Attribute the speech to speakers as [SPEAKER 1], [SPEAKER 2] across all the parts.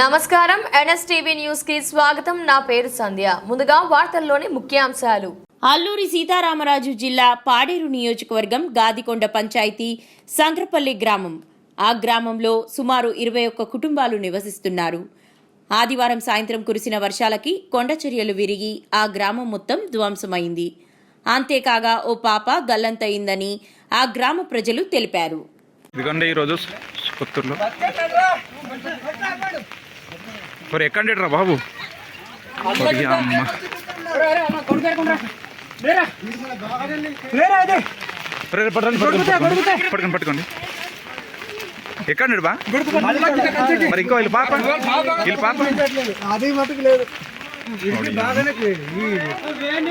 [SPEAKER 1] నమస్కారం. ఎన్ఎస్టీవీ న్యూస్కి స్వాగతం. నా పేరు సంధ్య. ముందుగా వార్తల్లోని ముఖ్యాంశాలు.
[SPEAKER 2] అల్లూరి సీతారామరాజు జిల్లా పాడేరు నియోజకవర్గం గాదికొండ పంచాయతీ సంగ్రపల్లి గ్రామం. ఆ గ్రామంలో సుమారు ఇరవై ఒక్క కుటుంబాలు నివసిస్తున్నారు. ఆదివారం సాయంత్రం కురిసిన వర్షాలకి కొండ చర్యలు విరిగి ఆ గ్రామం మొత్తం ధ్వంసమైంది. అంతేకాగా ఓ పాప గల్లంతయిందని ఆ గ్రామ ప్రజలు తెలిపారు.
[SPEAKER 3] ఇదిగోండి ఈరోజు పుత్తూరులో. మరి ఎక్కండి బాబు? పట్టుకోండి, పట్టుకోండి, ఎక్కండి బా? మరి ఇంకో వీళ్ళు పాప. వీళ్ళు పాప.
[SPEAKER 4] అది మటుకు లేదు.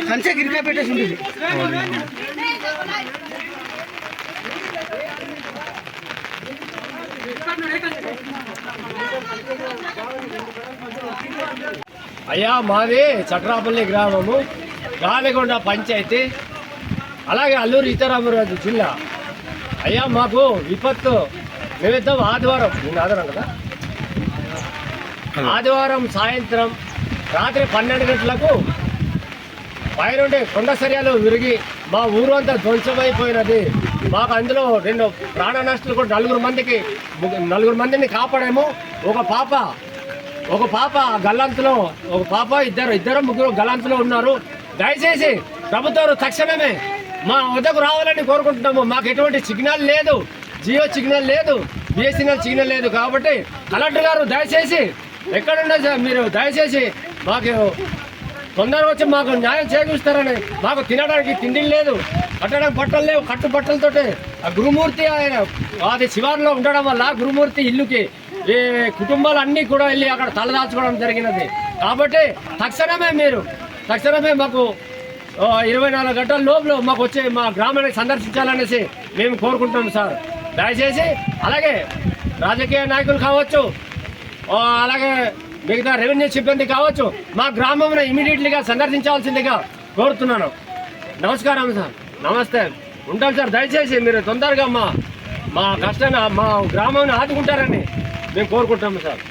[SPEAKER 4] కంచె గిరికా పెట్టేసి
[SPEAKER 5] అయ్యా మాది చట్రాపల్లి గ్రామము గాలిగొండ పంచాయతీ అలాగే అల్లూరు సీతారామరాజు జిల్లా. అయ్యా మాకు విపత్తు మేమిద్దాం ఆదివారం నేను ఆదివారం కదా? ఆదివారం సాయంత్రం రాత్రి పన్నెండు గంటలకు పైనుండి కొండ సర్యాలు విరిగి మా ఊరు అంతా ధ్వంసమైపోయినది. మాకు అందులో రెండు ప్రాణ నష్టాలు కూడా నలుగురు మందికి నలుగురు మందిని కాపాడాము. ఒక పాప ఒక పాప గల్లంతులో ఒక పాప ఇద్దరు ఇద్దరు ముగ్గురు గల్లంతులో ఉన్నారు. దయచేసి ప్రభుత్వం తక్షణమే మా వద్దకు రావాలని కోరుకుంటున్నాము. మాకు ఎటువంటి సిగ్నల్ లేదు. జియో సిగ్నల్ లేదు. బిఎస్ఎన్ఎల్ సిగ్నల్ లేదు కాబట్టి కలెక్టర్ గారు దయచేసి ఎక్కడున్నా సార్ మీరు దయచేసి మాకు తొందరగా వచ్చి మాకు న్యాయం చేకూరుస్తారని మాకు తినడానికి తిండి లేదు కట్టడానికి బట్టలు లేవు కట్టు బట్టలతోటి. ఆ గురుమూర్తి ఆయన అది శివారులో ఉండడం వల్ల గురుమూర్తి ఇల్లుకి ఈ కుటుంబాలు అన్నీ కూడా వెళ్ళి అక్కడ తలదాల్చుకోవడం జరిగినది. కాబట్టి తక్షణమే మీరు తక్షణమే మాకు ఇరవై నాలుగు గంటల లోపల మాకు వచ్చి మా గ్రామాన్ని సందర్శించాలనేసి మేము కోరుకుంటున్నాం సార్. దయచేసి అలాగే రాజకీయ నాయకులు కావచ్చు అలాగే మిగతా రెవెన్యూ సిబ్బంది కావచ్చు మా గ్రామంలో ఇమీడియట్లీగా సందర్శించాల్సిందిగా కోరుతున్నాను. నమస్కారం సార్. నమస్తే. ఉంటాను సార్. దయచేసి మీరు తొందరగా మా మా కష్టాన్ని మా గ్రామాన్ని ఆదుకుంటారని మేము కోరుకుంటాము సార్.